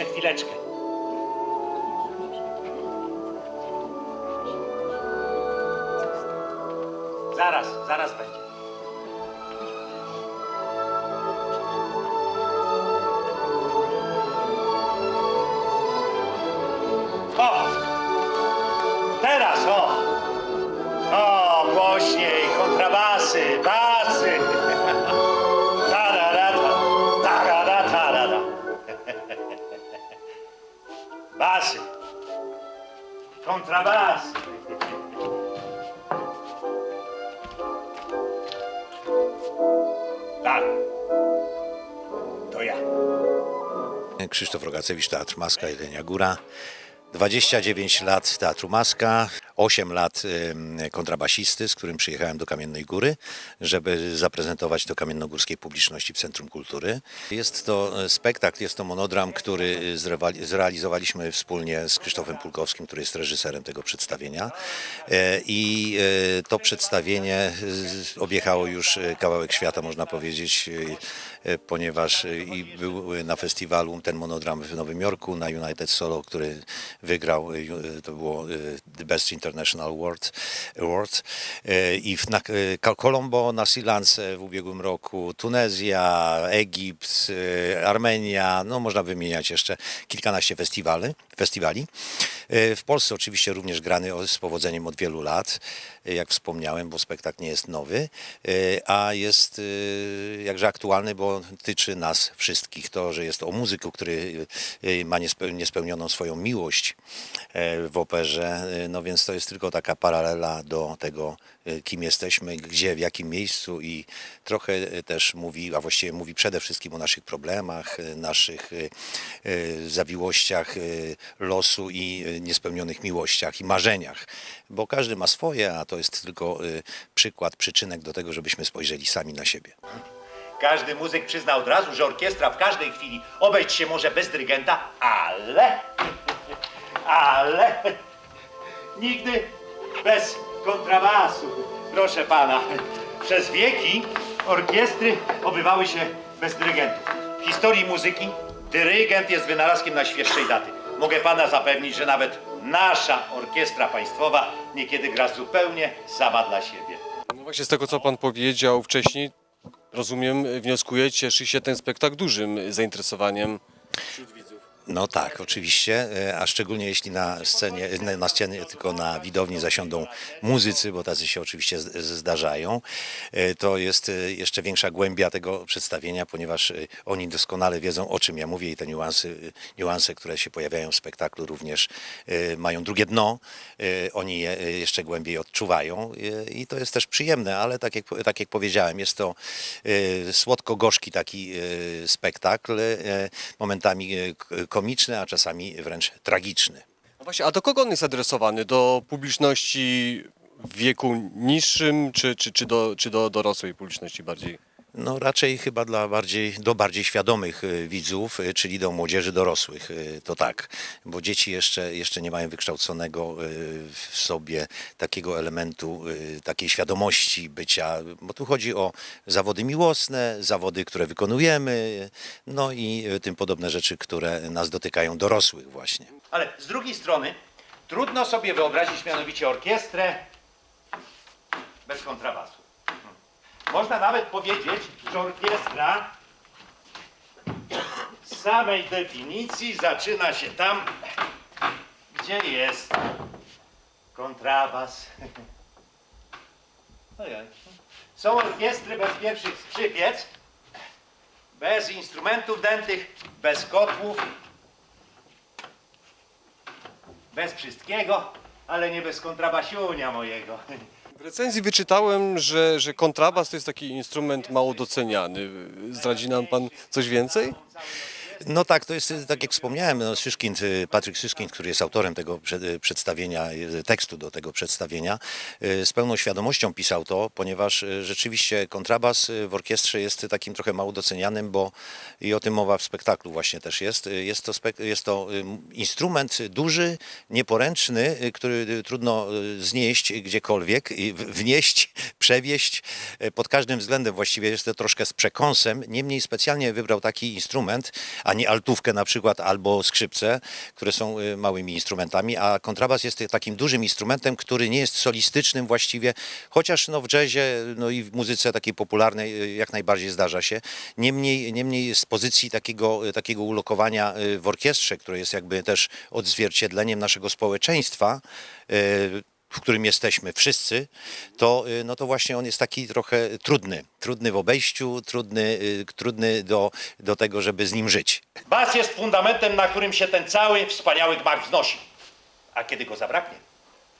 Jeszcze chwileczkę. Zaraz, zaraz będzie. Teraz, o! O, głośniej, kontrabasy, basy. Kontrabasy. Tak. To ja. Krzysztof Rogacewicz, Teatr Maska, Jelenia Góra. 29 lat Teatru Maska, 8 lat ym, kontrabasisty, z którym przyjechałem do Kamiennej Góry, żeby zaprezentować to kamiennogórskiej publiczności w Centrum Kultury. Jest to e, spektakl, jest to monodram, który e, zrealizowaliśmy wspólnie z Krzysztofem Pulkowskim, który jest reżyserem tego przedstawienia. E, I to przedstawienie objechało już kawałek świata, można powiedzieć, ponieważ i był na festiwalu ten monodram w Nowym Jorku na United Solo, który wygrał, to było The Best International Award, Award. E, i w, na, e, Colombo na Sri Lance w ubiegłym roku, Tunezja, Egipt, e, Armenia, no można wymieniać jeszcze kilkanaście festiwali. festiwali. W Polsce oczywiście również grany z powodzeniem od wielu lat, jak wspomniałem, bo spektakl nie jest nowy, a jest jakże aktualny, bo tyczy nas wszystkich. To, że jest o muzyku, który ma niespe- niespełnioną swoją miłość w operze, no więc to jest tylko taka paralela do tego, e, kim jesteśmy, gdzie, w jakim miejscu i trochę e, też mówi, a właściwie mówi przede wszystkim o naszych problemach, e, naszych zawiłościach losu i niespełnionych miłościach i marzeniach, bo każdy ma swoje, a to jest tylko przykład, przyczynek do tego, żebyśmy spojrzeli sami na siebie. Każdy muzyk przyzna od razu, że orkiestra w każdej chwili obejść się może bez dyrygenta, ale, ale nigdy bez kontrabasu. Proszę pana, przez wieki orkiestry obywały się bez dyrygentów. W historii muzyki dyrygent jest wynalazkiem najświeższej daty. Mogę pana zapewnić, że nawet nasza orkiestra państwowa niekiedy gra zupełnie sama dla siebie. No właśnie z tego, co pan powiedział wcześniej, rozumiem, wnioskuje, cieszy się ten spektakl dużym zainteresowaniem wśród. No tak, oczywiście, e, a szczególnie jeśli na scenie, na- scenie, tylko na widowni zasiądą muzycy, bo tacy się oczywiście zdarzają, e, to jest e, jeszcze większa głębia tego przedstawienia, ponieważ oni doskonale wiedzą, o czym ja mówię i te niuanse, niuanse które się pojawiają w spektaklu również mają drugie dno, oni je jeszcze głębiej odczuwają i to jest też przyjemne, ale tak jak, tak jak powiedziałem, jest to słodko-gorzki taki spektakl, momentami komiczny, a czasami wręcz tragiczny. No właśnie, a do kogo on jest adresowany? Do publiczności w wieku niższym, czy, czy, czy, do, czy do dorosłej publiczności bardziej? No raczej chyba dla bardziej, do bardziej świadomych e, widzów, e, czyli do młodzieży dorosłych, e, to tak, bo dzieci jeszcze, jeszcze nie mają wykształconego w sobie takiego elementu, takiej świadomości bycia, bo tu chodzi o zawody miłosne, zawody, które wykonujemy, no i tym podobne rzeczy, które nas dotykają dorosłych właśnie. Ale z drugiej strony trudno sobie wyobrazić mianowicie orkiestrę bez kontrabasu. Można nawet powiedzieć, że orkiestra z samej definicji zaczyna się tam, gdzie jest kontrabas. Ojej. Są orkiestry bez pierwszych skrzypiec, bez instrumentów dętych, bez kotłów, bez wszystkiego, ale nie bez kontrabasiunia mojego. W recenzji wyczytałem, że, że kontrabas to jest taki instrument mało doceniany. Zdradzi nam pan coś więcej? No tak, to jest, tak jak wspomniałem, no, Syskind, e, Patryk Syskind, który jest autorem tego e, przedstawienia, e, tekstu do tego przedstawienia, z pełną świadomością pisał to, ponieważ rzeczywiście kontrabas w orkiestrze jest takim trochę mało docenianym, bo i o tym mowa w spektaklu właśnie też jest. Jest to, jest to instrument duży, nieporęczny, który trudno znieść gdziekolwiek, i wnieść, przewieźć. e, Pod każdym względem właściwie jest to troszkę z przekąsem. Niemniej specjalnie wybrał taki instrument, a nie altówkę na przykład albo skrzypce, które są y, małymi instrumentami, a kontrabas jest takim dużym instrumentem, który nie jest solistycznym właściwie, chociaż no, w jazzie no, i w muzyce takiej popularnej y, jak najbardziej zdarza się. Niemniej, niemniej z pozycji takiego, takiego ulokowania w orkiestrze, które jest jakby też odzwierciedleniem naszego społeczeństwa, w którym jesteśmy wszyscy, to, y, no to właśnie on jest taki trochę trudny. Trudny w obejściu, trudny, y, trudny do, do tego, żeby z nim żyć. Bas jest fundamentem, na którym się ten cały wspaniały gmach wznosi. A kiedy go zabraknie,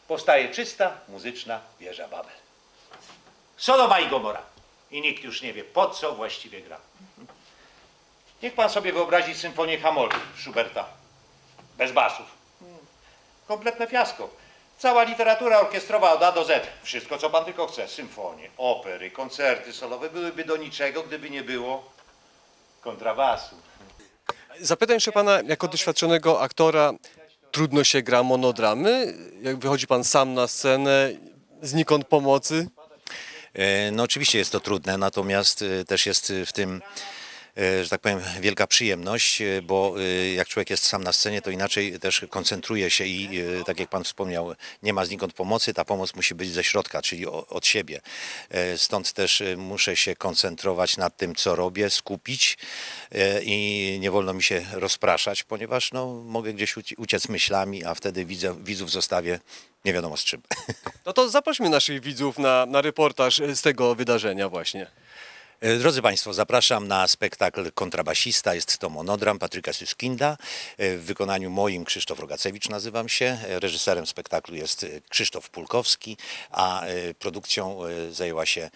powstaje czysta, muzyczna wieża Babel. Sodoma i Gomora. I nikt już nie wie, po co właściwie gra. Niech pan sobie wyobrazi symfonię Hamolki Schuberta. Bez basów. Kompletne fiasko. Cała literatura orkiestrowa od A do Z. Wszystko, co pan tylko chce. Symfonie, opery, koncerty solowe byłyby do niczego, gdyby nie było kontrabasu. Zapytam jeszcze pana, jako doświadczonego aktora, trudno się gra monodramy? Jak wychodzi pan sam na scenę, znikąd pomocy? E, No oczywiście jest to trudne, natomiast e, też jest e, w tym, że tak powiem, wielka przyjemność, e, bo e, jak człowiek jest sam na scenie, to inaczej też koncentruje się i e, tak jak pan wspomniał, nie ma znikąd pomocy, ta pomoc musi być ze środka, czyli od siebie. E, Stąd też e, muszę się koncentrować nad tym, co robię, skupić e, i nie wolno mi się rozpraszać, ponieważ no, mogę gdzieś uci- uciec myślami, a wtedy widzę, widzów zostawię nie wiadomo z czym. No to zaprośmy naszych widzów na, na reportaż z tego wydarzenia właśnie. E, Drodzy Państwo, zapraszam na spektakl Kontrabasista. Jest to monodram Patryka Suskinda. E, W wykonaniu moim Krzysztof Rogacewicz nazywam się. E, Reżyserem spektaklu jest Krzysztof Pulkowski, a produkcją zajęła się,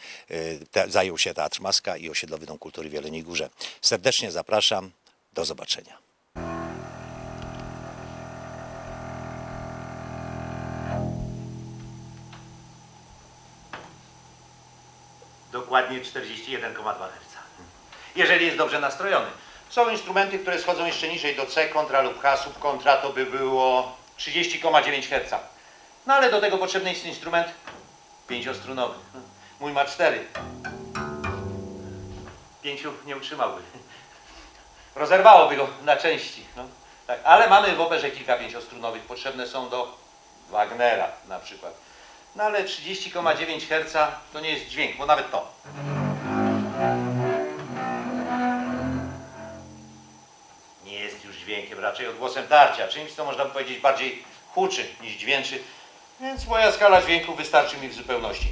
te, zajął się Teatr Maska i Osiedlowy Dom Kultury w Jeleniej Górze. Serdecznie zapraszam. Do zobaczenia. Dokładnie 41,2 Hz. Jeżeli jest dobrze nastrojony. Są instrumenty, które schodzą jeszcze niżej do C kontra lub H subkontra, to by było 30,9 Hz. No ale do tego potrzebny jest instrument pięciostrunowy. Mój ma cztery. Pięciu nie utrzymałby. Rozerwałoby go na części. No, tak. Ale mamy w operze kilka pięciostrunowych. Potrzebne są do Wagnera na przykład. No ale 30,9 Hz to nie jest dźwięk, bo nawet to. Nie jest już dźwiękiem, raczej odgłosem tarcia, czymś co można powiedzieć bardziej huczy niż dźwięczy. Więc moja skala dźwięku wystarczy mi w zupełności.